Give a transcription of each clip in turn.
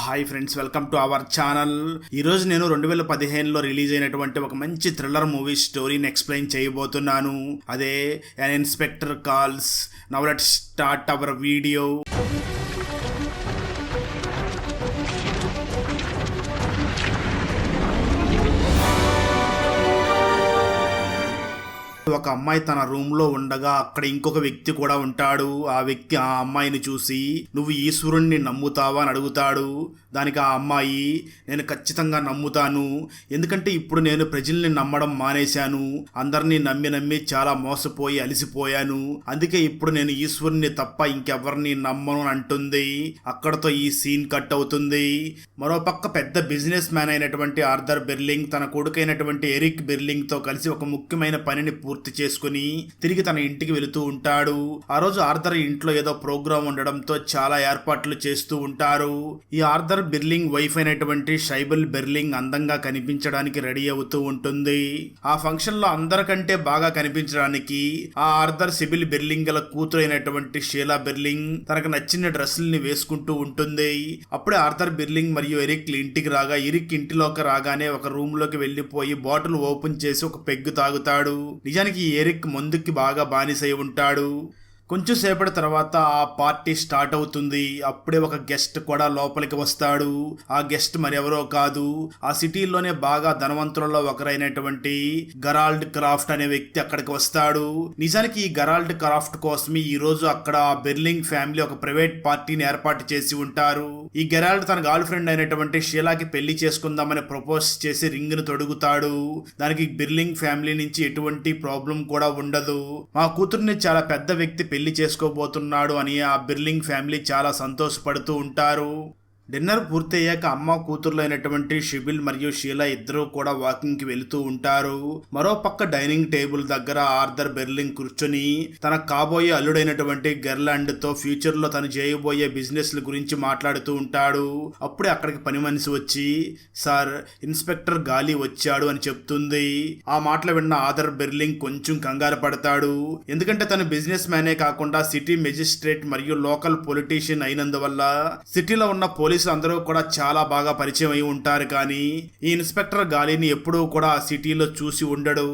Hi friends welcome to our channel. ఈరోజు నేను రెండు వేల పదిహేనులో రిలీజ్ అయినటువంటి ఒక మంచి థ్రిల్లర్ మూవీ స్టోరీని ఎక్స్ప్లెయిన్ చేయబోతున్నాను. అదే an inspector calls now let start our video ఒక అమ్మాయి తన రూమ్లో ఉండగా అక్కడ ఇంకొక వ్యక్తి కూడా ఉంటాడు. ఆ వ్యక్తి ఆ అమ్మాయిని చూసి నువ్వు ఈశ్వరుణ్ణి నమ్ముతావా? అని అడుగుతాడు. దానికి ఆ అమ్మాయి నేను ఖచ్చితంగా నమ్ముతాను. ఎందుకంటే ఇప్పుడు నేను ప్రజల్ని నమ్మడం మానేశాను. అందరినీ నమ్మి నమ్మి చాలా మోసపోయి అలసిపోయాను. అందుకే ఇప్పుడు నేను ఈశ్వరుని తప్ప ఇంకెవరిని నమ్మను అంటుంది. అక్కడతో ఈ సీన్ కట్ అవుతుంది. మరోపక్క పెద్ద బిజినెస్ మ్యాన్ అయినటువంటి ఆర్థర్ బెర్లింగ్ తన కొడుకైనటువంటి ఎరిక్ బెర్లింగ్తో కలిసి ఒక ముఖ్యమైన పనిని పూర్తి చేసుకుని తిరిగి తన ఇంటికి వెళుతూ ఉంటాడు. ఆ రోజు ఆర్థర్ ఇంట్లో ఏదో ప్రోగ్రాం ఉండడంతో చాలా ఏర్పాట్లు చేస్తూ ఉంటారు. ఈ ఆర్థర్ బిర్లింగ్ వైఫ్ అయినటువంటి షైబుల్ బెర్లింగ్ అందంగా కనిపించడానికి రెడీ అవుతూ ఉంటుంది. ఆ ఫంక్షన్లో అందరికంటే బాగా కనిపించడానికి ఆ ఆర్థర్ సిబిల్ బెర్లింగ్ గల కూతురు అయినటువంటి షీలా బెర్లింగ్ తనకు నచ్చిన డ్రెస్సుల్ని వేసుకుంటూ ఉంటుంది. అప్పుడే ఆర్థర్ బిర్లింగ్ మరియు ఎరిక్ ఇంటికి రాగా ఎరిక్ ఇంటిలోకి రాగానే ఒక రూమ్లోకి వెళ్ళిపోయి బాటిల్ ఓపెన్ చేసి ఒక పెగ్గు తాగుతాడు. నిజానికి ఎరిక్ ముందుకి బాగా బానిసై ఉంటాడు. కొంచెం సేపటి తర్వాత ఆ పార్టీ స్టార్ట్ అవుతుంది. అప్పుడే ఒక గెస్ట్ కూడా లోపలికి వస్తాడు. ఆ గెస్ట్ మరెవరో కాదు. ఆ సిటీలోనే బాగా ధనవంతులలో ఒకరైనటువంటి గరాల్డ్ క్రాఫ్ట్ అనే వ్యక్తి అక్కడికి వస్తాడు. నిజానికి ఈ గరాల్డ్ క్రాఫ్ట్ కోసమే ఈ రోజు అక్కడ బెర్లింగ్ ఫ్యామిలీ ఒక ప్రైవేట్ పార్టీని ఏర్పాటు చేసి ఉంటారు. ఈ గెరాల్డ్ తన గర్ల్ ఫ్రెండ్ అయినటువంటి షీలాకి పెళ్ళి చేసుకుందామని ప్రపోజ్ చేసి రింగ్ను తొడుగుతాడు. దానికి బిర్లింగ్ ఫ్యామిలీ నుంచి ఎటువంటి ప్రాబ్లం కూడా ఉండదు. మా కూతుర్ని చాలా పెద్ద వ్యక్తి పెళ్ళి చేసుకోబోతున్నాడు అని ఆ బిర్లింగ్ ఫ్యామిలీ చాలా సంతోషపడుతూ ఉంటారు. డిన్నర్ పూర్తయ్యాక అమ్మ కూతుర్లు అయినటువంటి షిబిల్ మరియు షీలా ఇద్దరూ కూడా వాకింగ్కి వెళుతూ ఉంటారు. మరో పక్క డైనింగ్ టేబుల్ దగ్గర ఆర్థర్ బెర్లింగ్ కూర్చొని తన కాబోయే అల్లుడైనటువంటి గెర్లాండ్తో ఫ్యూచర్లో తను చేయబోయే బిజినెస్ గురించి మాట్లాడుతూ ఉంటాడు. అప్పుడే అక్కడికి పని మనిషి వచ్చి సార్ ఇన్స్పెక్టర్ గాలి వచ్చాడు అని చెప్తుంది. ఆ మాటలు విన్న ఆర్థర్ బెర్లింగ్ కొంచెం కంగారు పడతాడు. ఎందుకంటే తను బిజినెస్ మ్యానే కాకుండా సిటీ మెజిస్ట్రేట్ మరియు లోకల్ పొలిటీషియన్ అయినందువల్ల సిటీలో ఉన్న పోలీసులు అందరూ కూడా చాలా బాగా పరిచయం అయి ఉంటారు కానీ ఈ ఇన్స్పెక్టర్ గాలిని ఎప్పుడూ కూడా ఆ సిటీలో చూసి ఉండడు.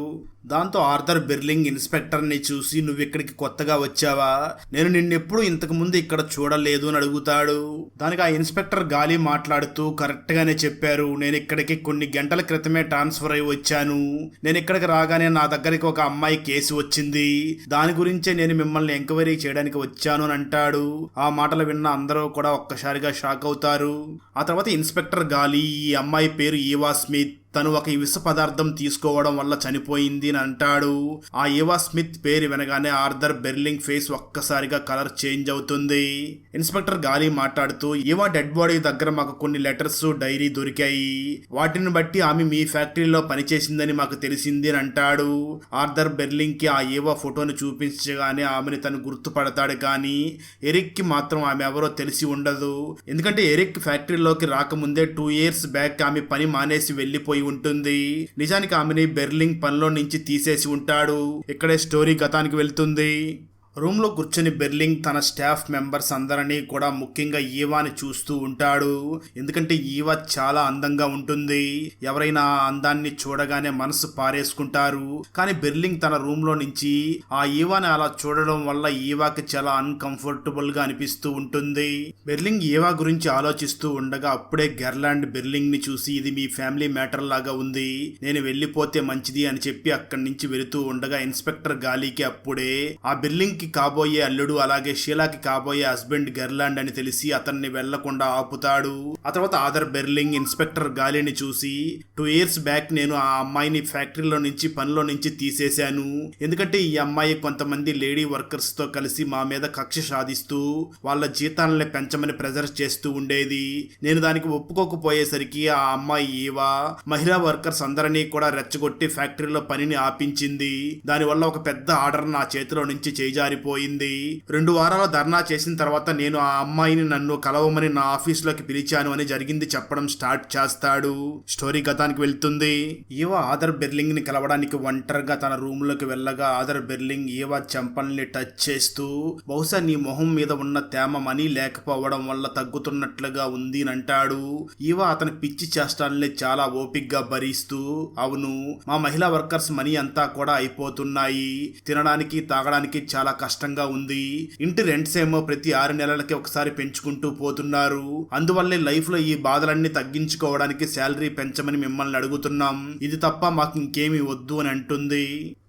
దాంతో ఆర్థర్ బెర్లింగ్ ఇన్స్పెక్టర్ని చూసి నువ్వు ఇక్కడికి కొత్తగా వచ్చావా? నేను నిన్నెప్పుడు ఇంతకు ముందు ఇక్కడ చూడలేదు అని అడుగుతాడు. దానికి ఆ ఇన్స్పెక్టర్ గాలి మాట్లాడుతూ కరెక్ట్గానే చెప్పారు. నేను ఇక్కడికి కొన్ని గంటల క్రితమే ట్రాన్స్ఫర్ అయి వచ్చాను. నేను ఇక్కడికి రాగానే నా దగ్గరికి ఒక అమ్మాయి కేసు వచ్చింది. దాని గురించే నేను మిమ్మల్ని ఎంక్వైరీ చేయడానికి వచ్చాను అని అంటాడు. ఆ మాటలు విన్న అందరూ కూడా ఒక్కసారిగా షాక్ అవుతారు. ఆ తర్వాత ఇన్స్పెక్టర్ గాలి ఈ అమ్మాయి పేరు ఈవా స్మిత్. తను ఒక విష పదార్థం తీసుకోవడం వల్ల చనిపోయింది అని అంటాడు. ఆ ఏవా స్మిత్ పేరు వినగానే ఆర్థర్ బెర్లింగ్ ఫేస్ ఒక్కసారిగా కలర్ చేంజ్ అవుతుంది. ఇన్స్పెక్టర్ గాలి మాట్లాడుతూ ఏవా డెడ్ బాడీ దగ్గర మాకు కొన్ని లెటర్స్ డైరీ దొరికాయి. వాటిని బట్టి ఆమె మీ ఫ్యాక్టరీలో పనిచేసిందని మాకు తెలిసింది అని అంటాడు. ఆర్థర్ బెర్లింగ్కి ఆ ఏవా ఫోటోని చూపించగానే ఆమెని తను గుర్తుపడతాడు కానీ ఎరిక్కి మాత్రం ఆమె ఎవరో తెలిసి ఉండదు. ఎందుకంటే ఎరిక్ ఫ్యాక్టరీలోకి రాకముందే టూ ఇయర్స్ బ్యాక్ ఆమె పని మానేసి వెళ్ళిపోయి ఉంటుంది. నిజానికి ఆమెని బెర్లింగ్ పనిలో నుంచి తీసేసి ఉంటాడు. ఇక్కడే స్టోరీ గతానికి వెళ్తుంది. రూమ్లో కూర్చొని బెర్లింగ్ తన స్టాఫ్ మెంబర్స్ అందరినీ కూడా ముఖ్యంగా ఈవాని చూస్తూ ఉంటాడు. ఎందుకంటే ఈవా చాలా అందంగా ఉంటుంది. ఎవరైనా ఆ అందాన్ని చూడగానే మనసు పారేసుకుంటారు. కానీ బెర్లింగ్ తన రూమ్లో నుంచి ఆ ఈవాని అలా చూడడం వల్ల ఈవాకి చాలా అన్కంఫర్టబుల్గా అనిపిస్తూ ఉంటుంది. బెర్లింగ్ ఈవా గురించి ఆలోచిస్తూ ఉండగా అప్పుడే గెర్లాండ్ బెర్లింగ్ని చూసి ఇది మీ ఫ్యామిలీ మ్యాటర్ లాగా ఉంది. నేను వెళ్ళిపోతే మంచిది అని చెప్పి అక్కడి నుంచి వెళుతూ ఉండగా ఇన్స్పెక్టర్ గాలికి అప్పుడే ఆ బెర్లింగ్ కి కాబోయే అల్లుడు అలాగే షీలాకి కాబోయే హస్బెండ్ గెర్లాండ్ అని తెలిసి అతన్ని వెళ్ళకుండా ఆపుతాడు. ఆ తర్వాత ఆదర్ బెర్లింగ్ ఇన్స్పెక్టర్ గాలిని చూసి టూ ఇయర్స్ బ్యాక్ నేను ఆ అమ్మాయిని ఫ్యాక్టరీలో నుంచి పనిలో నుంచి తీసేశాను. ఎందుకంటే ఈ అమ్మాయి కొంతమంది లేడీ వర్కర్స్తో కలిసి మా మీద కక్ష సాధిస్తూ వాళ్ళ జీతాలని పెంచమని ప్రెజర్ చేస్తూ ఉండేది. నేను దానికి ఒప్పుకోకపోయేసరికి ఆ అమ్మాయి ఈవా మహిళా వర్కర్స్ అందరినీ కూడా రెచ్చగొట్టి ఫ్యాక్టరీలో పనిని ఆపించింది. దానివల్ల ఒక పెద్ద ఆర్డర్ నా చేతిలో నుంచి చేజారి జారిపోయింది రెండు వారాల ధర్నా చేసిన తర్వాత నేను ఆ అమ్మాయిని నన్ను కలవమని నా ఆఫీస్లోకి పిలిచాను అని జరిగింది చెప్పడం స్టార్ట్ చేస్తాడు. స్టోరీ గతానికి వెళ్తుంది. ఈవ ఆదర్ బెర్లింగ్ని కలవడానికి ఒంటరిగా తన రూమ్లోకి వెళ్ళగా ఆదర్ బెర్లింగ్ ఈవ చెంపల్ని టచ్ చేస్తూ బహుశా నీ మొహం మీద ఉన్న తేమ మనీ లేకపోవడం వల్ల తగ్గుతున్నట్లుగా ఉంది అని అంటాడు. ఈవ అతని పిచ్చి చేష్టాలని చాలా ఓపిగ్గా భరిస్తూ అవును మా మహిళా వర్కర్స్ మనీ అంతా కూడా అయిపోతున్నాయి. తినడానికి తాగడానికి చాలా కష్టంగా ఉంది. ఇంటి రెంట్స్ ఏమో ప్రతి ఆరు నెలలకి ఒకసారి పెంచుకుంటూ పోతున్నారు. అందువల్లే లైఫ్లో ఈ బాధలన్నీ తగ్గించుకోవడానికి శాలరీ పెంచమని మిమ్మల్ని అడుగుతున్నాం. ఇది తప్ప మాకు ఇంకేమీ వద్దు అని అంటుంది.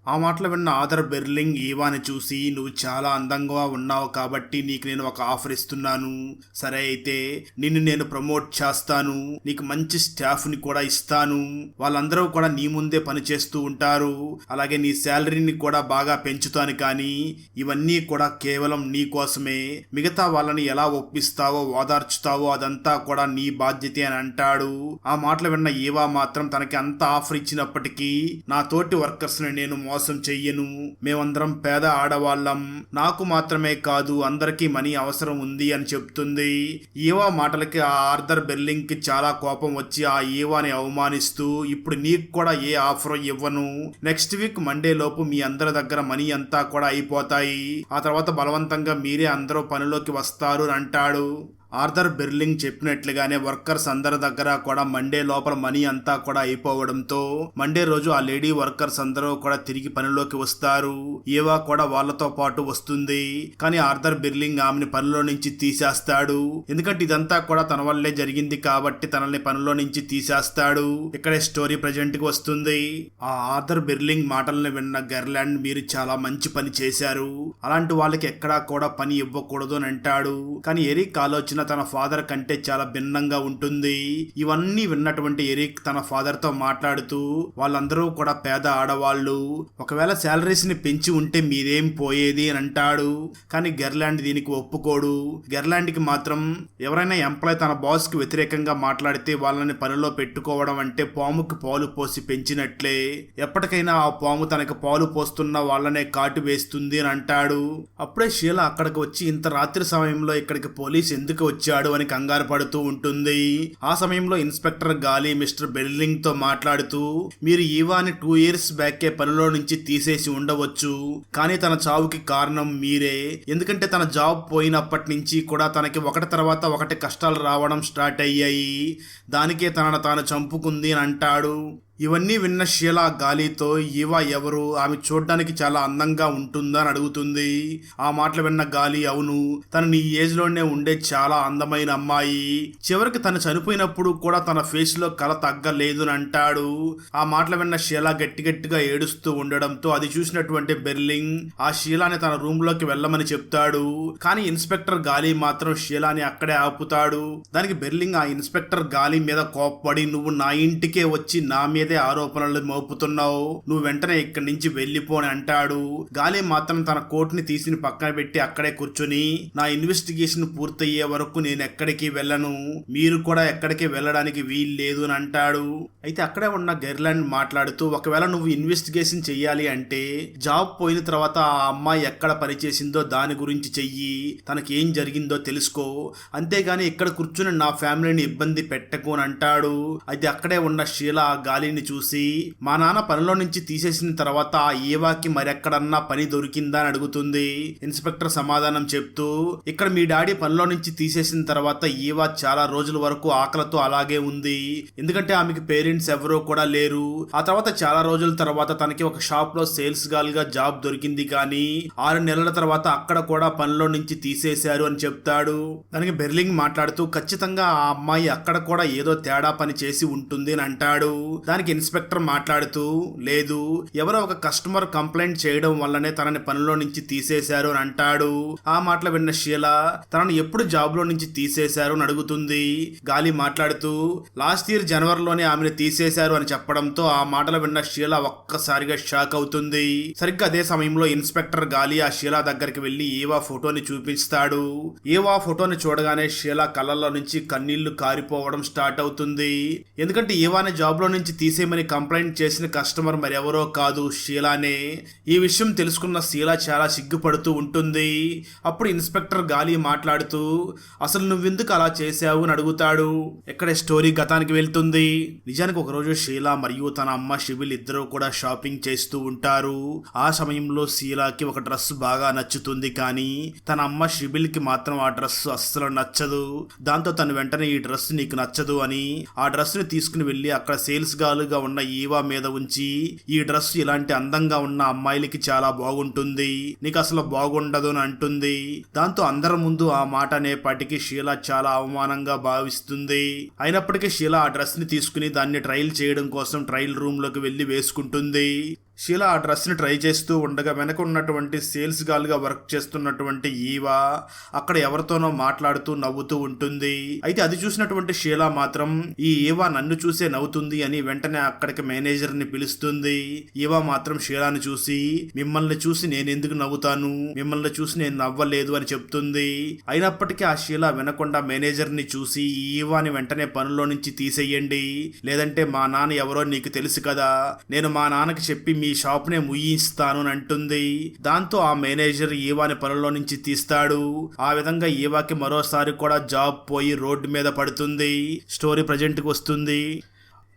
ఆ మాటలు విన్న ఆదర్ బెర్లింగ్ ఈవాని చూసి నువ్వు చాలా అందంగా ఉన్నావు కాబట్టి నీకు నేను ఒక ఆఫర్ ఇస్తున్నాను. సరే అయితే నిన్ను నేను ప్రమోట్ చేస్తాను. నీకు మంచి స్టాఫ్ని కూడా ఇస్తాను. వాళ్ళందరూ కూడా నీ ముందే పనిచేస్తూ ఉంటారు. అలాగే నీ శాలరీని కూడా బాగా పెంచుతాను కానీ ఇవన్నీ కూడా కేవలం నీ కోసమే. మిగతా వాళ్ళని ఎలా ఒప్పిస్తావో ఓదార్చుతావో అదంతా కూడా నీ బాధ్యతే అని అంటాడు. ఆ మాటలు విన్న ఈవా మాత్రం తనకి అంత ఆఫర్ ఇచ్చినప్పటికీ నా తోటి వర్కర్స్ని నేను మోసం చెయ్యను. మేమందరం పేద ఆడవాళ్ళం. నాకు మాత్రమే కాదు అందరికీ మనీ అవసరం ఉంది అని చెప్తుంది. ఈవా మాటలకి ఆ ఆర్థర్ బెర్లింగ్కి చాలా కోపం వచ్చి ఆ ఈవాని అవమానిస్తూ ఇప్పుడు నీకు కూడా ఏ ఆఫర్ ఇవ్వను? నెక్స్ట్ వీక్ మండే లోపు మీ అందరి దగ్గర మనీ అంతా కూడా అయిపోతాయి. ఆ తర్వాత బలవంతంగా మీరే అందరూ పనిలోకి వస్తారు అని అంటాడు. ఆర్థర్ బెర్లింగ్ చెప్పినట్లుగానే వర్కర్స్ అందరి దగ్గర కూడా మండే లోపల మనీ అంతా కూడా అయిపోవడంతో మండే రోజు ఆ లేడీ వర్కర్స్ అందరూ కూడా తిరిగి పనిలోకి వస్తారు. ఏవా కూడా వాళ్ళతో పాటు వస్తుంది. కానీ ఆర్థర్ బెర్లింగ్ ఆమెని పనిలో నుంచి తీసేస్తాడు. ఎందుకంటే ఇదంతా కూడా తన వల్లే జరిగింది కాబట్టి తనని పనిలో నుంచి తీసేస్తాడు. ఇక్కడే స్టోరీ ప్రజెంట్కి వస్తుంది. ఆ ఆర్థర్ బెర్లింగ్ మాటల్ని విన్న గెర్లాండ్ మీరు చాలా మంచి పని చేశారు. అలాంటి వాళ్ళకి ఎక్కడా కూడా పని ఇవ్వకూడదు అని అంటాడు. కానీ ఎరిక్ ఆలోచన తన ఫాదర్ కంటే చాలా భిన్నంగా ఉంటుంది. ఇవన్నీ విన్నటువంటి ఎరిక్ తన ఫాదర్తో మాట్లాడుతూ వాళ్ళందరూ కూడా పేద ఆడవాళ్ళు ఒకవేళ శాలరీస్ని పెంచి ఉంటే మీరేం పోయేది అని అంటాడు. కానీ గెర్లాండ్ దీనికి ఒప్పుకోడు. గెర్లాండ్కి మాత్రం ఎవరైనా ఎంప్లాయ్ తన బాస్కి వ్యతిరేకంగా మాట్లాడితే వాళ్ళని పనిలో పెట్టుకోవడం అంటే పాముకి పాలు పోసి పెంచినట్లే. ఎప్పటికైనా ఆ పాము తనకి పాలు పోస్తున్న వాళ్ళనే కాటు వేస్తుంది అని అంటాడు. అప్పుడే షీల అక్కడికి వచ్చి ఇంత రాత్రి సమయంలో ఇక్కడికి పోలీస్ ఎందుకు వచ్చాడు అని కంగారు పడుతూ ఉంటుంది. ఆ సమయంలో ఇన్స్పెక్టర్ గాలి మిస్టర్ బెర్లింగ్తో మాట్లాడుతూ మీరు ఈవాని టూ ఇయర్స్ బ్యాకే పనిలో నుంచి తీసేసి ఉండవచ్చు. కానీ తన చావుకి కారణం మీరే. ఎందుకంటే తన జాబ్ పోయినప్పటి నుంచి కూడా తనకి ఒకటి తర్వాత ఒకటి కష్టాలు రావడం స్టార్ట్ అయ్యాయి. దానికే తనను తాను చంపుకుంది అని అంటాడు. ఇవన్నీ విన్న షీలా గాలితో ఈవా ఎవరు? ఆమె చూడడానికి చాలా అందంగా ఉంటుందా? అని అడుగుతుంది. ఆ మాటలు విన్న గాలి అవును తను నీ ఏజ్లోనే ఉండే చాలా అందమైన అమ్మాయి. చివరికి తను చనిపోయినప్పుడు కూడా తన ఫేస్లో కల తగ్గలేదు అని అంటాడు. ఆ మాటలు విన్న షీలా గట్టి గట్టిగా ఏడుస్తూ ఉండడంతో అది చూసినటువంటి బెర్లింగ్ ఆ షీలాని తన రూమ్లోకి వెళ్ళమని చెప్తాడు. కానీ ఇన్స్పెక్టర్ గాలి మాత్రం షీలాని అక్కడే ఆపుతాడు. దానికి బెర్లింగ్ ఆ ఇన్స్పెక్టర్ గాలి మీద కోప్పడి నువ్వు నా ఇంటికే వచ్చి నా మీద ఆరోపణలు మోపుతున్నావు నువ్వు వెంటనే ఇక్కడి నుంచి వెళ్ళిపోని అంటాడు. గాలి మాత్రం తన కోట్ని తీసి పక్కన పెట్టి అక్కడే కూర్చొని నా ఇన్వెస్టిగేషన్ పూర్తయ్యే వరకు నేను ఎక్కడికి వెళ్ళను. మీరు కూడా ఎక్కడికి వెళ్ళడానికి వీలు లేదు అని అంటాడు. అయితే అక్కడే ఉన్న గెర్లాండ్ మాట్లాడుతూ ఒకవేళ నువ్వు ఇన్వెస్టిగేషన్ చెయ్యాలి అంటే జాబ్ పోయిన తర్వాత ఆ అమ్మాయి ఎక్కడ పనిచేసిందో దాని గురించి చెయ్యి. తనకి ఏం జరిగిందో తెలుసుకో. అంతేగాని ఇక్కడ కూర్చుని నా ఫ్యామిలీని ఇబ్బంది పెట్టకు అని అంటాడు. అయితే అక్కడే ఉన్న శీల ఆ గాలిని చూసి మా నాన్న పనిలో నుంచి తీసేసిన తర్వాత ఆ ఏవాకి మరెక్కడన్నా పని దొరికిందా? అని అడుగుతుంది. ఇన్స్పెక్టర్ సమాధానం చెప్తూ ఇక్కడ మీ డాడీ పనిలో నుంచి తీసేసిన తర్వాత ఈవా చాలా రోజుల వరకు ఆకలితో అలాగే ఉంది. ఎందుకంటే ఆమెకి పేరెంట్స్ ఎవరూ కూడా లేరు. ఆ తర్వాత చాలా రోజుల తర్వాత తనకి ఒక షాప్లో సేల్స్ గర్ల్గా జాబ్ దొరికింది కానీ ఆరు నెలల తర్వాత అక్కడ కూడా పనిలో నుంచి తీసేశారు అని చెప్తాడు. దానికి బెర్లింగ్ మాట్లాడుతూ ఖచ్చితంగా ఆ అమ్మాయి అక్కడ కూడా ఏదో తేడా పని చేసి ఉంటుంది అని అంటాడు. దానికి ఇన్స్పెక్టర్ మాట్లాడుతూ లేదు ఎవరో ఒక కస్టమర్ కంప్లైంట్ చేయడం వల్లనే తనని పనిలో నుంచి తీసేశారు అని అంటాడు. ఆ మాటలు విన్న షీలా తనను ఎప్పుడు జాబ్లో నుంచి తీసేశారు అని అడుగుతుంది. గాలి మాట్లాడుతూ లాస్ట్ ఇయర్ జనవరిలోనే ఆమెను తీసేశారు అని చెప్పడంతో ఆ మాటలు విన్న షీలా ఒక్కసారిగా షాక్ అవుతుంది. సరిగ్గా అదే సమయంలో ఇన్స్పెక్టర్ గాలి ఆ షీలా దగ్గరికి వెళ్ళి ఏవా ఫోటోని చూపిస్తాడు. ఏవా ఫోటోని చూడగానే షీలా కళ్ళల్లో నుంచి కన్నీళ్ళు కారిపోవడం స్టార్ట్ అవుతుంది. ఎందుకంటే ఏవాని జాబ్లో నుంచి తీసే తీసేయమని కంప్లైంట్ చేసిన కస్టమర్ మరెవరో కాదు షీలానే. ఈ విషయం తెలుసుకున్న షీలా చాలా సిగ్గుపడుతూ ఉంటుంది. అప్పుడు ఇన్స్పెక్టర్ గాలి మాట్లాడుతూ అసలు నువ్వెందుకు అలా చేశావు? అని అడుగుతాడు. ఇక్కడ స్టోరీ గతానికి వెళ్తుంది. నిజానికి ఒకరోజు షీలా మరియు తన అమ్మ షిబిల్ ఇద్దరు కూడా షాపింగ్ చేస్తూ ఉంటారు. ఆ సమయంలో శీలాకి ఒక డ్రెస్ బాగా నచ్చుతుంది కానీ తన అమ్మ షిబిల్కి మాత్రం ఆ డ్రెస్ అస్సలు నచ్చదు. దాంతో తను వెంటనే ఈ డ్రెస్ నీకు నచ్చదు అని ఆ డ్రెస్ని తీసుకుని వెళ్ళి అక్కడ సేల్స్ గాలుగా ఉన్న ఈవా మీద ఉంచి ఈ డ్రెస్ ఇలాంటి అందంగా ఉన్న అమ్మాయిలకి చాలా బాగుంటుంది. నీకు అసలు బాగుండదు అని అంటుంది. దాంతో అందరి ముందు ఆ మాట అనేపాటికి షీలా చాలా అవమానంగా భావిస్తుంది. అయినప్పటికీ షీలా ఆ డ్రెస్ని తీసుకుని దాన్ని ట్రయల్ చేయడం కోసం ట్రయల్ రూమ్లోకి వెళ్ళి వేసుకుంటుంది. షీల ఆ డ్రెస్ని ట్రై చేస్తూ ఉండగా వెనక ఉన్నటువంటి సేల్స్ గాల్గా వర్క్ చేస్తున్నటువంటి ఈవా అక్కడ ఎవరితోనో మాట్లాడుతూ నవ్వుతూ ఉంటుంది. అయితే అది చూసినటువంటి షీల మాత్రం ఈ ఈవా నన్ను చూసే నవ్వుతుంది అని వెంటనే అక్కడికి మేనేజర్ని పిలుస్తుంది. ఈవా మాత్రం షీలాని చూసి మిమ్మల్ని చూసి నేను ఎందుకు నవ్వుతాను? మిమ్మల్ని చూసి నేను నవ్వలేదు అని చెప్తుంది. అయినప్పటికీ ఆ షీల వినకుండా మేనేజర్ని చూసి ఈ ఈవాని వెంటనే పనిలో నుంచి తీసేయండి. లేదంటే మా నాన్న ఎవరో నీకు తెలుసు కదా. నేను మా నాన్నకి చెప్పి నీ షాప్నే ముయ్యిస్తాను అని అంటుంది. దాంతో ఆ మేనేజర్ ఈవాని పనుల్లో నుంచి తీస్తాడు. ఆ విధంగా ఈవాకి మరోసారి కూడా జాబ్ పోయి రోడ్డు మీద పడుతుంది. స్టోరీ ప్రజెంట్కి వస్తుంది.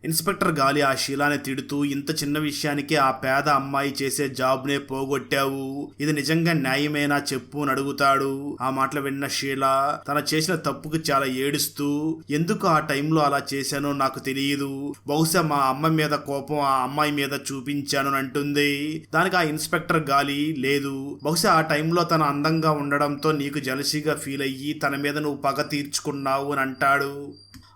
ఇన్స్పెక్టర్ గాలి ఆ శీలాని తిడుతూ ఇంత చిన్న విషయానికి ఆ పేద అమ్మాయి చేసే జాబ్నే పోగొట్టావు. ఇది నిజంగా న్యాయమేనా చెప్పు అని అడుగుతాడు. ఆ మాటలు విన్న షీలా తన చేసిన తప్పుకు చాలా ఏడుస్తూ ఎందుకు ఆ టైంలో అలా చేశానో నాకు తెలియదు. బహుశా మా అమ్మ మీద కోపం ఆ అమ్మాయి మీద చూపించాను అని అంటుంది. దానికి ఆ ఇన్స్పెక్టర్ గాలి లేదు. బహుశా ఆ టైంలో తన అందంగా ఉండడంతో నీకు జలసిగా ఫీల్ అయ్యి తన మీద నువ్వు పగ తీర్చుకున్నావు అని అంటాడు.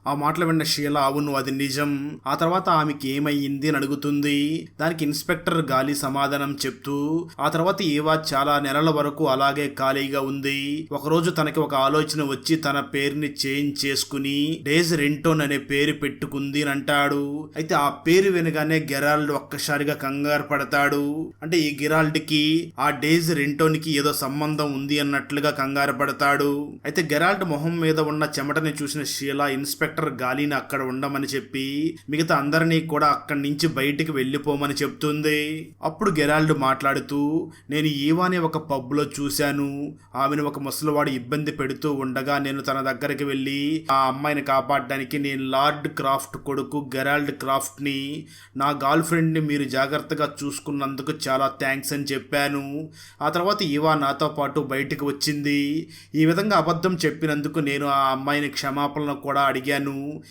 ఆ మాటలు విన్న షీలా అవును అది నిజం. ఆ తర్వాత ఆమెకి ఏమయ్యింది అని అడుగుతుంది. దానికి ఇన్స్పెక్టర్ గాలి సమాధానం చెప్తూ ఆ తర్వాత ఏవా చాలా నెలల వరకు అలాగే ఖాళీగా ఉంది. ఒకరోజు తనకి ఒక ఆలోచన వచ్చి తన పేరుని చేంజ్ చేసుకుని డేజ్ రెంటోన్ అనే పేరు పెట్టుకుంది అని అంటాడు. అయితే ఆ పేరు వినగానే గెరాల్డ్ ఒక్కసారిగా కంగారు పడతాడు. అంటే ఈ గెరాల్డ్కి ఆ డేజ్ రెంటోన్కి ఏదో సంబంధం ఉంది అన్నట్లుగా కంగారు పడతాడు. అయితే గెరాల్డ్ మొహం మీద ఉన్న చెమటని చూసిన షీలా ఇన్స్పెక్టర్ గాలిని అక్కడ ఉండమని చెప్పి మిగతా అందరినీ కూడా అక్కడి నుంచి బయటికి వెళ్ళిపోమని చెప్తుంది. అప్పుడు గెరాల్డ్ మాట్లాడుతూ నేను ఈవాని ఒక పబ్లో చూశాను. ఆమెను ఒక ముసలివాడు ఇబ్బంది పెడుతూ ఉండగా నేను తన దగ్గరికి వెళ్ళి ఆ అమ్మాయిని కాపాడడానికి నేను లార్డ్ క్రాఫ్ట్ కొడుకు గెరాల్డ్ క్రాఫ్ట్ని నా గర్ల్ ఫ్రెండ్ని మీరు జాగ్రత్తగా చూసుకున్నందుకు చాలా థ్యాంక్స్ అని చెప్పాను. ఆ తర్వాత ఈవా నాతో పాటు బయటికి వచ్చింది. ఈ విధంగా అబద్ధం చెప్పినందుకు నేను ఆ అమ్మాయిని క్షమాపణ కూడా అడిగాను.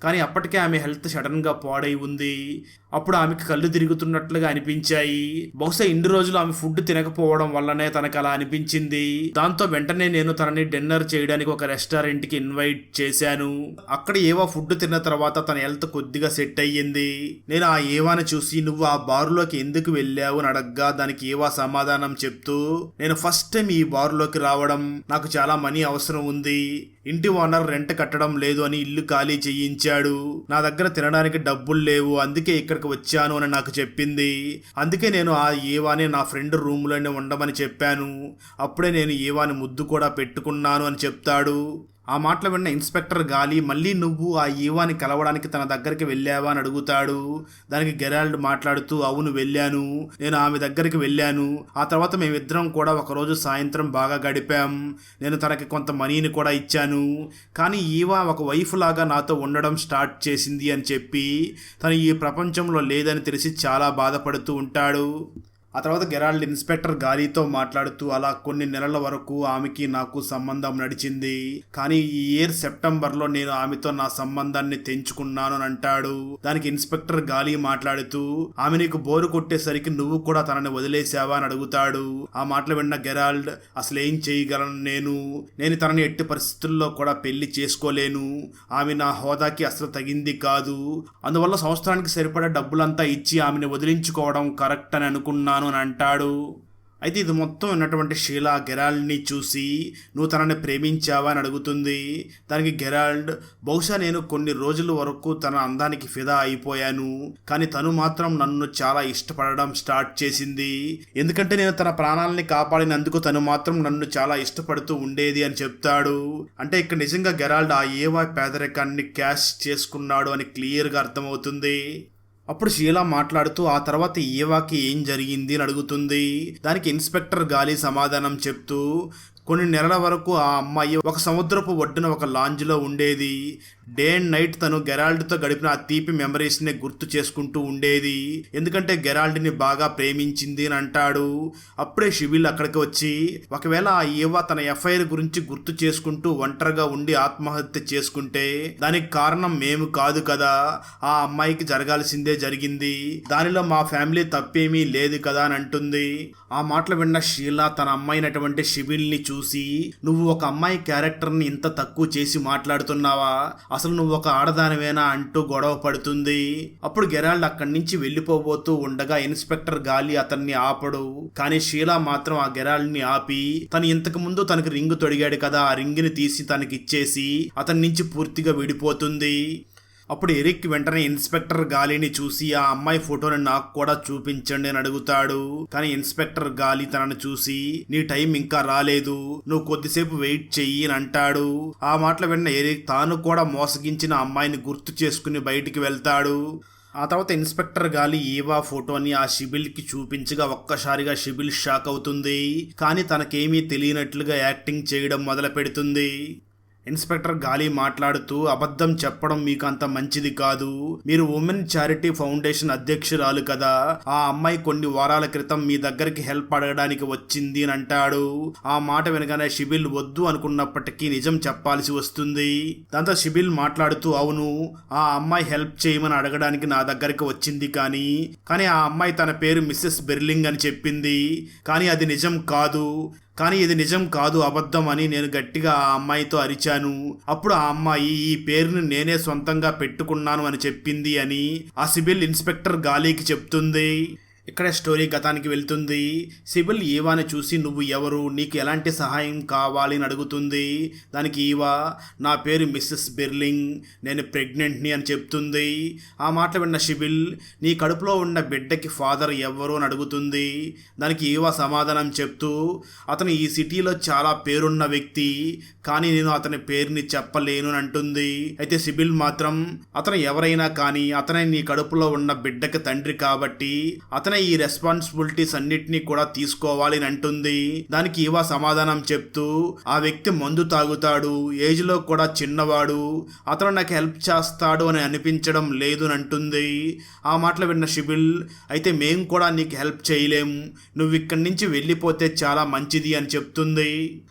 కానీ అప్పటికే ఆమె హెల్త్ సడన్గా పాడై ఉంది. అప్పుడు ఆమెకి కళ్ళు తిరుగుతున్నట్లుగా అనిపించాయి. బహుశా ఇన్ని రోజులు ఆమె ఫుడ్ తినకపోవడం వల్లనే తనకు అలా అనిపించింది. దాంతో వెంటనే నేను తనని డిన్నర్ చేయడానికి ఒక రెస్టారెంట్కి ఇన్వైట్ చేశాను. అక్కడ ఏవో ఫుడ్ తిన్న తర్వాత తన హెల్త్ కొద్దిగా సెట్ అయ్యింది. నేను ఆ ఏవాని చూసి నువ్వు ఆ బారులోకి ఎందుకు వెళ్ళావు? అని అడగ్గా దానికి ఏవా సమాధానం చెప్తూ నేను ఫస్ట్ టైం ఈ బారులోకి రావడం. నాకు చాలా మనీ అవసరం ఉంది. ఇంటి ఓనర్ రెంట్ కట్టడం లేదు అని ఇల్లు ఖాళీ చేయించాడు. నా దగ్గర తినడానికి డబ్బులు లేవు. అందుకే ఇక్కడ ఇక్కడికి వచ్చాను అని నాకు చెప్పింది. అందుకే నేను ఆ ఏవాని నా ఫ్రెండ్ రూమ్లోనే ఉండమని చెప్పాను. అప్పుడే నేను ఏవాని ముద్దు కూడా పెట్టుకున్నాను అని చెప్తాడు. ఆ మాటలు విన్న ఇన్స్పెక్టర్ గాలి మళ్ళీ నువ్వు ఆ ఈవాని కలవడానికి తన దగ్గరికి వెళ్ళావా? అని అడుగుతాడు. దానికి గెరాల్డ్ మాట్లాడుతూ అవును వెళ్ళాను. నేను ఆమె దగ్గరికి వెళ్ళాను. ఆ తర్వాత మేమిద్దరం కూడా ఒకరోజు సాయంత్రం బాగా గడిపాం. నేను తనకి కొంత మనీని కూడా ఇచ్చాను. కానీ ఈవా ఒక వైఫ్ లాగా నాతో ఉండడం స్టార్ట్ చేసింది అని చెప్పి తను ఈ ప్రపంచంలో లేదని తెలిసి చాలా బాధపడుతూ ఉంటాడు. ఆ తర్వాత గెరాల్డ్ ఇన్స్పెక్టర్ గాలితో మాట్లాడుతూ అలా కొన్ని నెలల వరకు ఆమెకి నాకు సంబంధం నడిచింది. కానీ ఈ ఇయర్ సెప్టెంబర్లో నేను ఆమెతో నా సంబంధాన్ని తెంచుకున్నాను అని అంటాడు. దానికి ఇన్స్పెక్టర్ గాలి మాట్లాడుతూ ఆమె నీకు బోరు కొట్టేసరికి నువ్వు కూడా తనని వదిలేసావా అని అడుగుతాడు. ఆ మాటలు విన్న గెరాల్డ్ అసలు ఏం చేయగలను నేను? నేను తనని ఎట్టి పరిస్థితుల్లో కూడా పెళ్ళి చేసుకోలేను. ఆమె నా హోదాకి అసలు తగింది కాదు. అందువల్ల సంవత్సరానికి సరిపడా డబ్బులంతా ఇచ్చి ఆమెను వదిలించుకోవడం కరెక్ట్ అని అనుకున్నాను. అని అంటాడు. అయితే ఇది మొత్తం ఉన్నటువంటి షీలా గెరాల్డ్ని చూసి నువ్వు తనని ప్రేమించావా? అని అడుగుతుంది. దానికి గెరాల్డ్ బహుశా నేను కొన్ని రోజుల వరకు తన అందానికి ఫిదా అయిపోయాను కానీ తను మాత్రం నన్ను చాలా ఇష్టపడడం స్టార్ట్ చేసింది. ఎందుకంటే నేను తన ప్రాణాలని కాపాడినందుకు తను మాత్రం నన్ను చాలా ఇష్టపడుతూ ఉండేది అని చెప్తాడు. అంటే ఇక్కడ నిజంగా గెరాల్డ్ ఆ ఏవా పేదరికాన్ని క్యాష్ చేసుకున్నాడు అని క్లియర్గా అర్థమవుతుంది. అప్పుడు షీలా మాట్లాడుతూ ఆ తర్వాత ఈవాకి ఏం జరిగింది? అని అడుగుతుంది. దానికి ఇన్స్పెక్టర్ గాలి సమాధానం చెప్తూ కొన్ని నెలల వరకు ఆ అమ్మాయి ఒక సముద్రపు ఒడ్డున ఒక లాంజ్లో ఉండేది. డే అండ్ నైట్ తను గెరాల్డ్తో గడిపిన ఆ తీపి మెమరీస్ని గుర్తు చేసుకుంటూ ఉండేది. ఎందుకంటే గెరాల్డ్ని బాగా ప్రేమించింది అని అంటాడు. అప్పుడే షిబిల్ అక్కడికి వచ్చి ఒకవేళ ఆ ఈవా తన ఎఫ్ఐఆర్ గురించి గుర్తు చేసుకుంటూ ఒంటరిగా ఉండి ఆత్మహత్య చేసుకుంటే దానికి కారణం మేము కాదు కదా. ఆ అమ్మాయికి జరగాల్సిందే జరిగింది. దానిలో మా ఫ్యామిలీ తప్పేమీ లేదు కదా అని అంటుంది. ఆ మాటలు విన్న షీలా తన అమ్మాయినటువంటి షిబిల్ని చూసి నువ్వు ఒక అమ్మాయి క్యారెక్టర్ని ఇంత తక్కువ చేసి మాట్లాడుతున్నావా? అసలు నువ్వు ఒక ఆడదానివేనా అంటూ గొడవ పడుతుంది. అప్పుడు గెరాల్డ్ అక్కడి నుంచి వెళ్ళిపోబోతూ ఉండగా ఇన్స్పెక్టర్ గాలి అతన్ని ఆపడు. కానీ షీలా మాత్రం ఆ గెరాల్డ్ని ఆపి తను ఇంతకు ముందు తనకి రింగు తొడిగాడు కదా ఆ రింగిని తీసి తనకి ఇచ్చేసి అతని నుంచి పూర్తిగా విడిపోతుంది. అప్పుడు ఎరిక్ వెంటనే ఇన్స్పెక్టర్ గాలిని చూసి ఆ అమ్మాయి ఫోటోని నాకు కూడా చూపించండి అని అడుగుతాడు. కానీ ఇన్స్పెక్టర్ గాలి తనను చూసి నీ టైం ఇంకా రాలేదు నువ్వు కొద్దిసేపు వెయిట్ చెయ్యి అని అంటాడు. ఆ మాటలు విన్న ఎరిక్ తాను కూడా మోసగించిన అమ్మాయిని గుర్తు చేసుకుని బయటికి వెళ్తాడు. ఆ తర్వాత ఇన్స్పెక్టర్ గాలి ఈవా ఫోటోని ఆ షిబిల్కి చూపించగా ఒక్కసారిగా షిబిల్ షాక్ అవుతుంది. కానీ తనకేమీ తెలియనట్లుగా యాక్టింగ్ చేయడం మొదలు పెడుతుంది ఇన్స్పెక్టర్ గాలి మాట్లాడుతూ అబద్ధం చెప్పడం మీకు అంత మంచిది కాదు. మీరు ఉమెన్ చారిటీ ఫౌండేషన్ అధ్యక్షురాలు కదా. ఆ అమ్మాయి కొన్ని వారాల క్రితం మీ దగ్గరికి హెల్ప్ అడగడానికి వచ్చింది అని అంటాడు. ఆ మాట వినగానే షిబిల్ వద్దు అనుకున్నప్పటికీ నిజం చెప్పాల్సి వస్తుంది. దాంతో షిబిల్ మాట్లాడుతూ అవును ఆ అమ్మాయి హెల్ప్ చేయమని అడగడానికి నా దగ్గరికి వచ్చింది కానీ కానీ ఆ అమ్మాయి తన పేరు మిస్సెస్ బెర్లింగ్ అని చెప్పింది. కానీ అది నిజం కాదు. కానీ ఇది నిజం కాదు అబద్ధం అని నేను గట్టిగా ఆ అమ్మాయితో అరిచాను. అప్పుడు ఆ అమ్మాయి ఈ పేరును నేనే సొంతంగా పెట్టుకున్నాను అని చెప్పింది అని ఆ సివిల్ ఇన్స్పెక్టర్ గాలికి చెప్తుంది. ఇక్కడే స్టోరీ గతానికి వెళ్తుంది? సిబిల్ ఈవాని చూసి నువ్వు ఎవరు? నీకు ఎలాంటి సహాయం కావాలి అని అడుగుతుంది. దానికి ఈవా నా పేరు మిస్సెస్ బెర్లింగ్ నేను ప్రెగ్నెంట్ని అని చెప్తుంది. ఆ మాట విన్న సిబిల్ నీ కడుపులో ఉన్న బిడ్డకి ఫాదర్ ఎవరు అని అడుగుతుంది. దానికి ఈవా సమాధానం చెప్తూ అతను ఈ సిటీలో చాలా పేరున్న వ్యక్తి కానీ నేను అతని పేరుని చెప్పలేను అని అంటుంది. అయితే సిబిల్ మాత్రం అతను ఎవరైనా కానీ అతనే నీ కడుపులో ఉన్న బిడ్డకి తండ్రి కాబట్టి అతను ఈ రెస్పాన్సిబిలిటీస్ అన్నిటినీ కూడా తీసుకోవాలి అని అంటుంది. దానికి ఇవా సమాధానం చెప్తూ ఆ వ్యక్తి మందు తాగుతాడు ఏజ్లో కూడా చిన్నవాడు అతను నాకు హెల్ప్ చేస్తాడు అని అనిపించడం లేదు అని అంటుంది. ఆ మాటలు విన్న షిబిల్ అయితే మేము కూడా నీకు హెల్ప్ చేయలేము నువ్వు ఇక్కడి నుంచి వెళ్ళిపోతే చాలా మంచిది అని చెప్తుంది.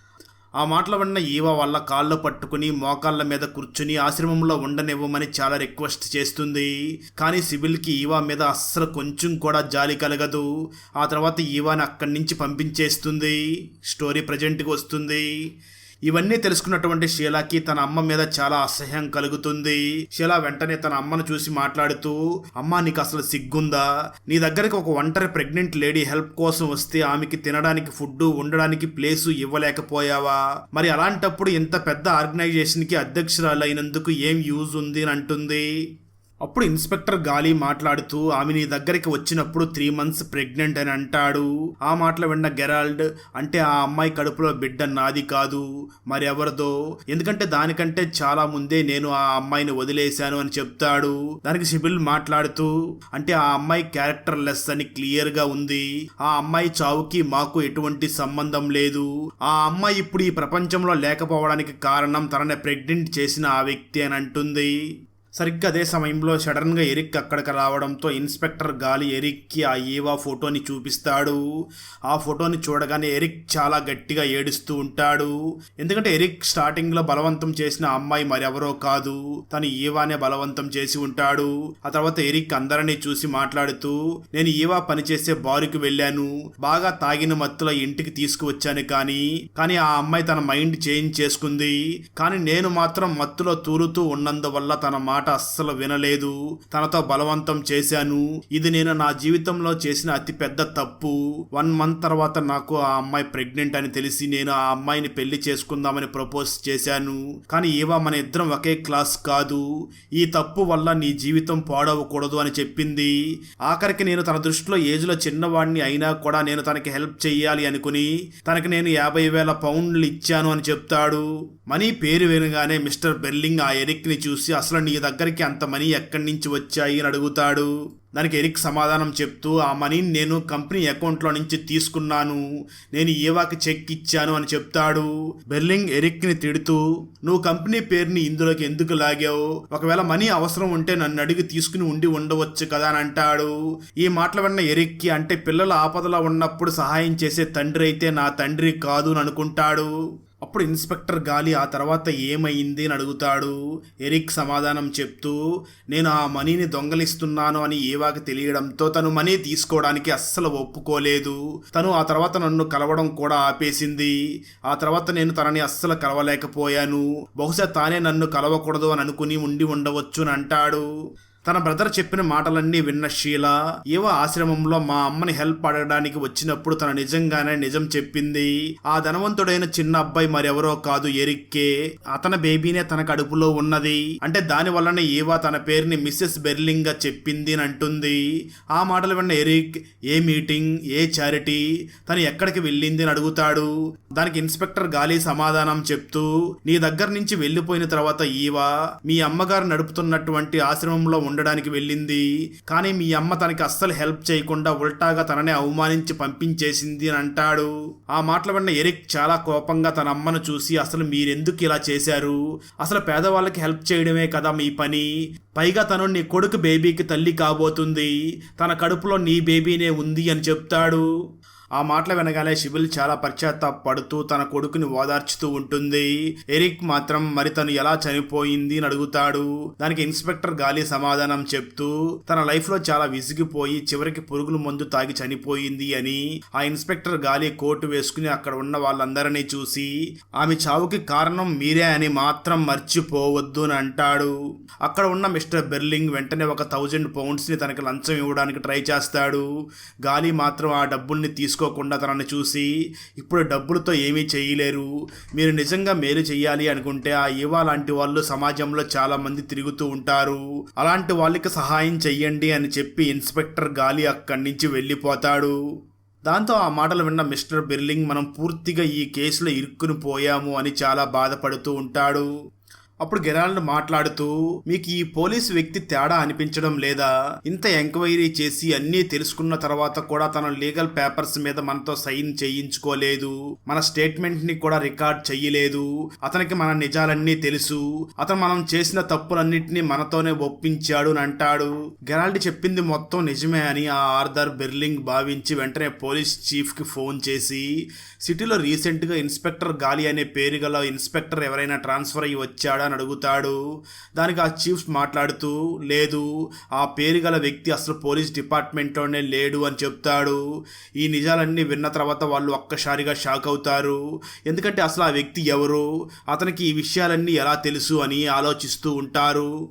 ఆ మాటలు విన్న ఈవ వాళ్ళ కాళ్ళు పట్టుకుని మోకాళ్ళ మీద కూర్చుని ఆశ్రమంలో ఉండనివ్వమని చాలా రిక్వెస్ట్ చేస్తుంది. కానీ సిబిల్కి ఈవా మీద అస్సలు కొంచెం కూడా జాలి కలగదు. ఆ తర్వాత ఈవాని అక్కడి నుంచి పంపించేస్తుంది. స్టోరీ ప్రజెంట్కి వస్తుంది. ఇవన్నీ తెలుసుకున్నటువంటి షీలాకి తన అమ్మ మీద చాలా అసహ్యం కలుగుతుంది. షీలా వెంటనే తన అమ్మను చూసి మాట్లాడుతూ అమ్మ నీకు అసలు సిగ్గుందా? నీ దగ్గరికి ఒక ఒంటరి ప్రెగ్నెంట్ లేడీ హెల్ప్ కోసం వస్తే ఆమెకి తినడానికి ఫుడ్ ఉండడానికి ప్లేసు ఇవ్వలేకపోయావా? మరి అలాంటప్పుడు ఇంత పెద్ద ఆర్గనైజేషన్కి అధ్యక్షురాలు అయినందుకు ఏం యూజ్ ఉంది? అని అంటుంది. అప్పుడు ఇన్స్పెక్టర్ గాలి మాట్లాడుతూ ఆమె నీ దగ్గరికి వచ్చినప్పుడు త్రీ మంత్స్ ప్రెగ్నెంట్ అని అంటాడు. ఆ మాటలు విన్న గెరాల్డ్ అంటే ఆ అమ్మాయి కడుపులో బిడ్డ నాది కాదు. మరి ఎవరిదో? ఎందుకంటే దానికంటే చాలా ముందే నేను ఆ అమ్మాయిని వదిలేశాను అని చెప్తాడు. దానికి సిబిల్ మాట్లాడుతూ అంటే ఆ అమ్మాయి క్యారెక్టర్ లెస్ అని క్లియర్గా ఉంది. ఆ అమ్మాయి చావుకి మాకు ఎటువంటి సంబంధం లేదు. ఆ అమ్మాయి ఇప్పుడు ఈ ప్రపంచంలో లేకపోవడానికి కారణం తనని ప్రెగ్నెంట్ చేసిన ఆ వ్యక్తి అని అంటుంది. సరిగ్గా అదే సమయంలో సడన్గా ఎరిక్ అక్కడికి రావడంతో ఇన్స్పెక్టర్ గాలి ఎరిక్కి ఆ ఈవా ఫోటోని చూపిస్తాడు. ఆ ఫోటోని చూడగానే ఎరిక్ చాలా గట్టిగా ఏడుస్తూ ఉంటాడు. ఎందుకంటే ఎరిక్ స్టార్టింగ్లో బలవంతం చేసిన అమ్మాయి మరెవరో కాదు. తను ఈవానే బలవంతం చేసి ఉంటాడు. ఆ తర్వాత ఎరిక్ అందరినీ చూసి మాట్లాడుతూ నేను ఈవా పనిచేసే బారుకి వెళ్ళాను. బాగా తాగిన మత్తులో ఇంటికి తీసుకువచ్చాను కానీ కానీ ఆ అమ్మాయి తన మైండ్ చేంజ్ చేసుకుంది. కానీ నేను మాత్రం మత్తులో తూలుతూ ఉన్నందువల్ల తన మాట అస్సలు వినలేదు. తనతో బలవంతం చేశాను. ఇది నేను నా జీవితంలో చేసిన అతి పెద్ద తప్పు. వన్ మంత్ తర్వాత నాకు ఆ అమ్మాయి ప్రెగ్నెంట్ అని తెలిసి నేను ఆ అమ్మాయిని పెళ్ళి చేసుకుందామని ప్రపోజ్ చేశాను. కానీ ఏవా మన ఇద్దరం ఒకే క్లాస్ కాదు. ఈ తప్పు వల్ల నీ జీవితం పాడవకూడదు అని చెప్పింది. ఆఖరికి నేను తన దృష్టిలో ఏజ్లో చిన్నవాడిని అయినా కూడా నేను తనకి హెల్ప్ చెయ్యాలి అనుకుని తనకి నేను యాభై వేల పౌండ్లు ఇచ్చాను అని చెప్తాడు. మనీ పేరు వినగానే మిస్టర్ బెర్లింగ్ ఆ ఎరిక్ని చూసి అసలు నీ దగ్గరికి అంత మనీ ఎక్కడి నుంచి వచ్చాయి? అని అడుగుతాడు. దానికి ఎరిక్ సమాధానం చెప్తూ ఆ మనీని నేను కంపెనీ అకౌంట్లో నుంచి తీసుకున్నాను. నేను ఏవాకి చెక్ ఇచ్చాను అని చెప్తాడు. బెర్లింగ్ ఎరిక్ని తిడుతూ నువ్వు కంపెనీ పేరుని ఇందులోకి ఎందుకు లాగావు? ఒకవేళ మనీ అవసరం ఉంటే నన్ను అడిగి తీసుకుని ఉండి ఉండవచ్చు కదా అని అంటాడు. ఈ మాటలు విన్న ఎరిక్కి అంటే పిల్లల ఆపదలో ఉన్నప్పుడు సహాయం చేసే తండ్రి అయితే నా తండ్రి కాదు అని అనుకుంటాడు. అప్పుడు ఇన్స్పెక్టర్ గాలి ఆ తర్వాత ఏమైంది అని అడుగుతాడు. ఎరిక్ సమాధానం చెప్తూ నేను ఆ మనీని దొంగలిస్తున్నాను అని ఏవాకి తెలియడంతో తను మనీ తీసుకోవడానికి అస్సలు ఒప్పుకోలేదు. తను ఆ తర్వాత నన్ను కలవడం కూడా ఆపేసింది. ఆ తర్వాత నేను తనని అస్సలు కలవలేకపోయాను. బహుశా తానే నన్ను కలవకూడదు అని అనుకుని ఉండి ఉండవచ్చు అని అంటాడు. తన బ్రదర్ చెప్పిన మాటలన్నీ విన్న షీల ఏవో ఆశ్రమంలో మా అమ్మని హెల్ప్ అడగడానికి వచ్చినప్పుడు తన నిజంగానే నిజం చెప్పింది. ఆ ధనవంతుడైన చిన్న అబ్బాయి మరెవరో కాదు ఎరిక్కే. అతని బేబీనే తన కడుపులో ఉన్నది. అంటే దాని వల్లనే ఏవా తన పేరుని మిస్సెస్ బెర్లింగ్గా చెప్పింది అని అంటుంది. ఆ మాటలు విన్న ఎరిక్ ఏ మీటింగ్? ఏ చారిటీ? తను ఎక్కడికి వెళ్ళింది? అని అడుగుతాడు. దానికి ఇన్స్పెక్టర్ గాలి సమాధానం చెప్తూ నీ దగ్గర నుంచి వెళ్ళిపోయిన తర్వాత ఈవా మీ అమ్మగారు నడుపుతున్నటువంటి ఆశ్రమంలో ఉండడానికి వెళ్ళింది. కానీ మీ అమ్మ తనకి అస్సలు హెల్ప్ చేయకుండా ఉల్టాగా తననే అవమానించి పంపించేసింది అని అంటాడు. ఆ మాటలు విన్న ఎరిక్ చాలా కోపంగా తన అమ్మను చూసి అసలు మీరెందుకు ఇలా చేశారు? అసలు పేదవాళ్ళకి హెల్ప్ చేయడమే కదా మీ పని. పైగా తను నీ కొడుకు బేబీకి తల్లి కాబోతుంది. తన కడుపులో నీ బేబీనే ఉంది అని చెప్తాడు. ఆ మాటలు వినగానే సిబిల్ చాలా పశ్చాత్తాపడుతూ తన కొడుకుని ఓదార్చుతూ ఉంటుంది. ఎరిక్ మాత్రం మరి తను ఎలా చనిపోయింది? అని అడుగుతాడు. దానికి ఇన్స్పెక్టర్ గాలి సమాధానం చెప్తూ తన లైఫ్లో చాలా విసిగిపోయి చివరికి పురుగుల మందు తాగి చనిపోయింది అని. ఆ ఇన్స్పెక్టర్ గాలి కోటు వేసుకుని అక్కడ ఉన్న వాళ్ళందరినీ చూసి ఆమె చావుకి కారణం మీరే అని మాత్రం మర్చిపోవద్దు అని అంటాడు. అక్కడ ఉన్న మిస్టర్ బెర్లింగ్ వెంటనే ఒక థౌజండ్ పౌండ్స్ని తనకి లంచం ఇవ్వడానికి ట్రై చేస్తాడు. గాలి మాత్రం ఆ డబ్బుల్ని తీసుకోకుండా తనని చూసి ఇప్పుడు డబ్బులతో ఏమీ చేయలేరు. మీరు నిజంగా మేలు చేయాలి అనుకుంటే ఆ ఈవా లాంటి వాళ్ళు సమాజంలో చాలా మంది తిరుగుతూ ఉంటారు. అలాంటి వాళ్ళకి సహాయం చెయ్యండి అని చెప్పి ఇన్స్పెక్టర్ గాలి అక్కడి నుంచి వెళ్ళిపోతాడు. దాంతో ఆ మాటలు విన్న మిస్టర్ బిర్లింగ్ మనం పూర్తిగా ఈ కేసులో ఇరుక్కుని పోయాము అని చాలా బాధపడుతూ ఉంటాడు. అప్పుడు గెరాల్డ్ మాట్లాడుతూ మీకు ఈ పోలీస్ వ్యక్తి తేడా అనిపించడం లేదా? ఇంత ఎంక్వైరీ చేసి అన్నీ తెలుసుకున్న తర్వాత కూడా తన లీగల్ పేపర్స్ మీద మనతో సైన్ చేయించుకోలేదు. మన స్టేట్మెంట్ని కూడా రికార్డ్ చెయ్యలేదు. అతనికి మన నిజాలన్నీ తెలుసు. అతను మనం చేసిన తప్పులన్నింటినీ మనతోనే ఒప్పించాడు అని అంటాడు. గెరాల్డ్ చెప్పింది మొత్తం నిజమే అని ఆ ఆర్థర్ బెర్లింగ్ భావించి వెంటనే పోలీస్ చీఫ్కి ఫోన్ చేసి సిటీలో రీసెంట్గా ఇన్స్పెక్టర్ గాలి అనే పేరు గల ఇన్స్పెక్టర్ ఎవరైనా ట్రాన్స్ఫర్ అయ్యి వచ్చాడా అని అడుగుతాడు. దానికి ఆ చీఫ్ మాట్లాడుతూ లేదు ఆ పేరు గల వ్యక్తి అసలు పోలీస్ డిపార్ట్మెంట్లోనే లేడు అని చెప్తాడు. ఈ నిజాలన్నీ విన్న తర్వాత వాళ్ళు ఒక్కసారిగా షాక్ అవుతారు. ఎందుకంటే అసలు ఆ వ్యక్తి ఎవరు? అతనికి ఈ విషయాలన్నీ ఎలా తెలుసు అని ఆలోచిస్తూ ఉంటారు.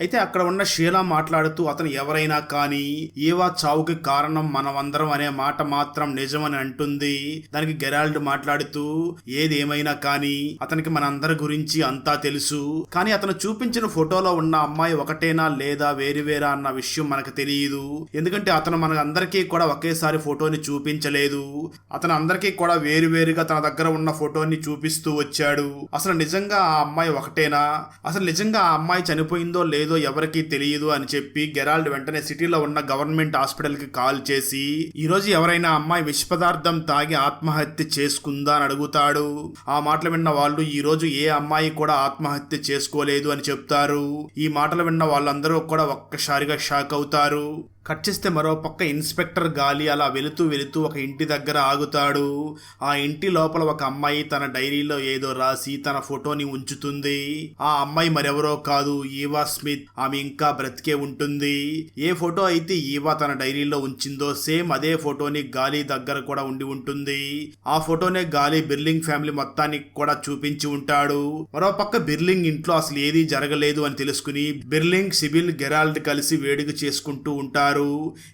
అయితే అక్కడ ఉన్న షీలా మాట్లాడుతూ అతను ఎవరైనా కానీ ఏవా చావుకి కారణం మనమందరం అనే మాట మాత్రం నిజమని అంటుంది. దానికి గెరాల్డ్ మాట్లాడుతూ ఏదేమైనా కానీ అతనికి మనందరి గురించి అంతా తెలుసు. కానీ అతను చూపించిన ఫోటోలో ఉన్న అమ్మాయి ఒకటేనా లేదా వేరువేరా అన్న విషయం మనకు తెలియదు. ఎందుకంటే అతను మన అందరికీ కూడా ఒకేసారి ఫోటోని చూపించలేదు. అతను అందరికీ కూడా వేరువేరుగా తన దగ్గర ఉన్న ఫోటోని చూపిస్తూ వచ్చాడు. అసలు నిజంగా ఆ అమ్మాయి ఒకటేనా? అసలు నిజంగా ఆ అమ్మాయి చనిపోయిందో లేదో ఎవరికీ తెలియదు అని చెప్పి గెరాల్డ్ వెంటనే సిటీలో ఉన్న గవర్నమెంట్ హాస్పిటల్కి కాల్ చేసి ఈ రోజు ఎవరైనా అమ్మాయి విష పదార్థం తాగి ఆత్మహత్య చేసుకుందా? అని అడుగుతాడు. ఆ మాటలు విన్న వాళ్ళు ఈ రోజు ఏ అమ్మాయి కూడా ఆత్మహత్య చేసుకోలేదు అని చెప్తారు. ఈ మాటలు విన్న వాళ్ళందరూ కూడా ఒక్కసారిగా షాక్ అవుతారు. కట్ చేస్తే మరో పక్క ఇన్స్పెక్టర్ గాలి అలా వెళుతూ వెళుతూ ఒక ఇంటి దగ్గర ఆగుతాడు. ఆ ఇంటి లోపల ఒక అమ్మాయి తన డైరీలో ఏదో రాసి తన ఫోటోని ఉంచుతుంది. ఆ అమ్మాయి మరెవరో కాదు ఈవా స్మిత్. ఆమె ఇంకా బ్రతికే ఉంటుంది. ఏ ఫోటో అయితే ఈవా తన డైరీలో ఉంచిందో సేమ్ అదే ఫోటోని గాలి దగ్గర కూడా ఉండి ఉంటుంది. ఆ ఫోటోనే గాలి బిర్లింగ్ ఫ్యామిలీ మొత్తానికి కూడా చూపించి ఉంటాడు. మరో పక్క బిర్లింగ్ ఇంట్లో అసలు ఏదీ జరగలేదు అని తెలుసుకుని బిర్లింగ్ సిబిల్ గెరాల్డ్ కలిసి వేడుక చేసుకుంటూ ఉంటారు.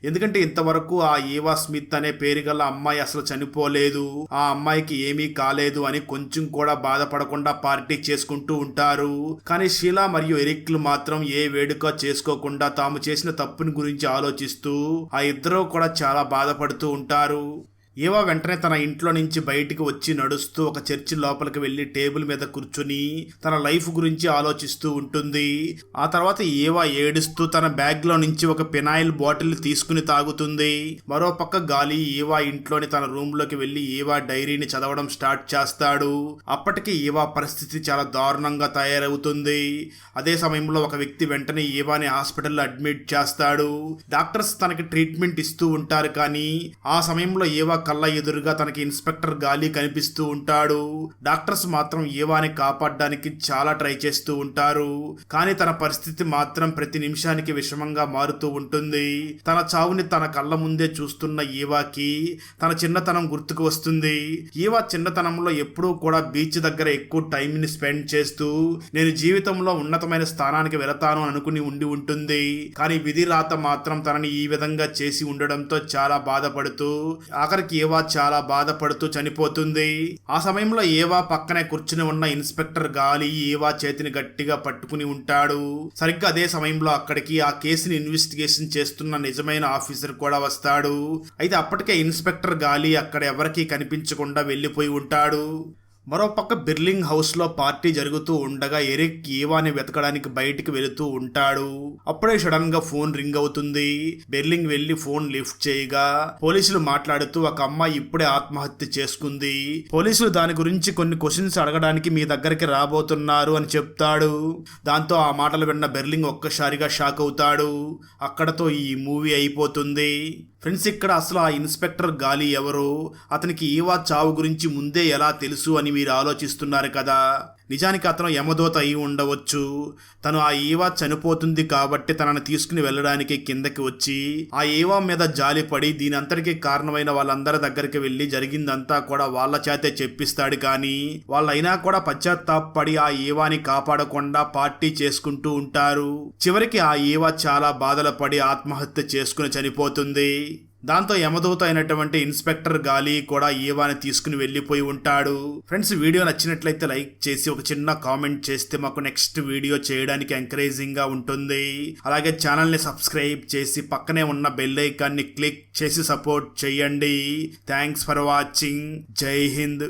ఎందుకంటే ఇంతవరకు ఆ ఈవా స్మిత్ అనే పేరు గల అమ్మాయి అసలు చనిపోలేదు. ఆ అమ్మాయికి ఏమీ కాలేదు అని కొంచెం కూడా బాధపడకుండా పార్టీ చేసుకుంటూ ఉంటారు. కానీ షీలా మరియు ఎరిక్లు మాత్రం ఏ వేడుక చేసుకోకుండా తాము చేసిన తప్పుని గురించి ఆలోచిస్తూ ఆ ఇద్దరు కూడా చాలా బాధపడుతూ ఉంటారు. ఏవా వెంటనే తన ఇంట్లో నుంచి బయటికి వచ్చి నడుస్తూ ఒక చర్చి లోపలికి వెళ్ళి టేబుల్ మీద కూర్చుని తన లైఫ్ గురించి ఆలోచిస్తూ ఉంటుంది. ఆ తర్వాత ఏవా ఏడుస్తూ తన బ్యాగ్లో నుంచి ఒక పినాయిల్ బాటిల్ తీసుకుని తాగుతుంది. మరో పక్క గాలి ఏవా ఇంట్లోని తన రూమ్లోకి ఏవా డైరీని చదవడం స్టార్ట్ చేస్తాడు. అప్పటికి ఏవా పరిస్థితి చాలా దారుణంగా తయారవుతుంది. అదే సమయంలో ఒక వ్యక్తి వెంటనే ఏవాని హాస్పిటల్లో అడ్మిట్ చేస్తాడు. డాక్టర్స్ తనకి ట్రీట్మెంట్ ఇస్తూ ఉంటారు కానీ ఆ సమయంలో ఏవా కళ్ళ ఎదురుగా తనకి ఇన్స్పెక్టర్ గాలి కనిపిస్తూ ఉంటాడు. డాక్టర్స్ మాత్రం ఏవాని కాపాడడానికి చాలా ట్రై చేస్తూ ఉంటారు. కానీ తన పరిస్థితి మాత్రం ప్రతి నిమిషానికి విషమంగా మారుతూ ఉంటుంది. తన చావుని తన కళ్ళ ముందే చూస్తున్న ఈవాకి తన చిన్నతనం గుర్తుకు వస్తుంది. ఈవా చిన్నతనంలో ఎప్పుడూ కూడా బీచ్ దగ్గర ఎక్కువ టైంని స్పెండ్ చేస్తూ నేను జీవితంలో ఉన్నతమైన స్థానానికి వెళతాను అనుకుని ఉండి ఉంటుంది. కానీ విధి రాత మాత్రం తనని ఈ విధంగా చేసి ఉండడంతో చాలా బాధపడుతూ ఆఖరికి ఏవా చాలా బాధపడుతూ చనిపోతుంది. ఆ సమయంలో ఏవా పక్కనే కూర్చుని ఉన్న ఇన్స్పెక్టర్ గాలి ఏవా చేతిని గట్టిగా పట్టుకుని ఉంటాడు. సరిగ్గా అదే సమయంలో అక్కడికి ఆ కేసుని ఇన్వెస్టిగేషన్ చేస్తున్న నిజమైన ఆఫీసర్ కూడా వస్తాడు. అయితే అప్పటికే ఇన్స్పెక్టర్ గాలి అక్కడ ఎవరికీ కనిపించకుండా వెళ్ళిపోయి ఉంటాడు. మరోపక్క బిర్లింగ్ హౌస్లో పార్టీ జరుగుతూ ఉండగా ఎరిక్ ఈవాని వెతకడానికి బయటికి వెళుతూ ఉంటాడు. అప్పుడే సడన్గా ఫోన్ రింగ్ అవుతుంది. బెర్లింగ్ వెళ్ళి ఫోన్ లిఫ్ట్ చేయగా పోలీసులు మాట్లాడుతూ ఒక అమ్మాయి ఇప్పుడే ఆత్మహత్య చేసుకుంది. పోలీసులు దాని గురించి కొన్ని క్వశ్చన్స్ అడగడానికి మీ దగ్గరికి రాబోతున్నారు అని చెప్తాడు. దాంతో ఆ మాటలు విన్న బెర్లింగ్ ఒక్కసారిగా షాక్ అవుతాడు. అక్కడతో ఈ మూవీ అయిపోతుంది. ఫ్రెండ్స్ ఇక్కడ అసలు ఆ ఇన్స్పెక్టర్ గాలి ఎవరు? అతనికి ఈవా చావు గురించి ముందే ఎలా తెలుసు అని మీరు ఆలోచిస్తున్నారు కదా? నిజానికి అతను యమదూత అయి ఉండవచ్చు. తను ఆ ఈవా చనిపోతుంది కాబట్టి తనను తీసుకుని వెళ్ళడానికి కిందకి వచ్చి ఆ ఈవా మీద జాలిపడి దీని అంతటికీ కారణమైన వాళ్ళందరి దగ్గరికి వెళ్ళి జరిగిందంతా కూడా వాళ్ళ చేతే చెప్పిస్తాడు కానీ వాళ్ళైనా కూడా పశ్చాత్తాపడి ఆ ఈవాని కాపాడకుండా పార్టీ చేసుకుంటూ ఉంటారు. చివరికి ఆ ఈవా చాలా బాధలు పడి ఆత్మహత్య చేసుకుని చనిపోతుంది. దాంతో యమదూత అయినటువంటి ఇన్స్పెక్టర్ గాలి కూడా ఈవాని తీసుకుని వెళ్ళిపోయి ఉంటాడు. ఫ్రెండ్స్ వీడియో నచ్చినట్లయితే లైక్ చేసి ఒక చిన్న కామెంట్ చేస్తే మాకు నెక్స్ట్ వీడియో చేయడానికి ఎంకరేజింగ్గా ఉంటుంది. అలాగే ఛానల్ని సబ్స్క్రైబ్ చేసి పక్కనే ఉన్న బెల్ ఐకాన్ని క్లిక్ చేసి సపోర్ట్ చేయండి. Thanks for watching. Jai Hind.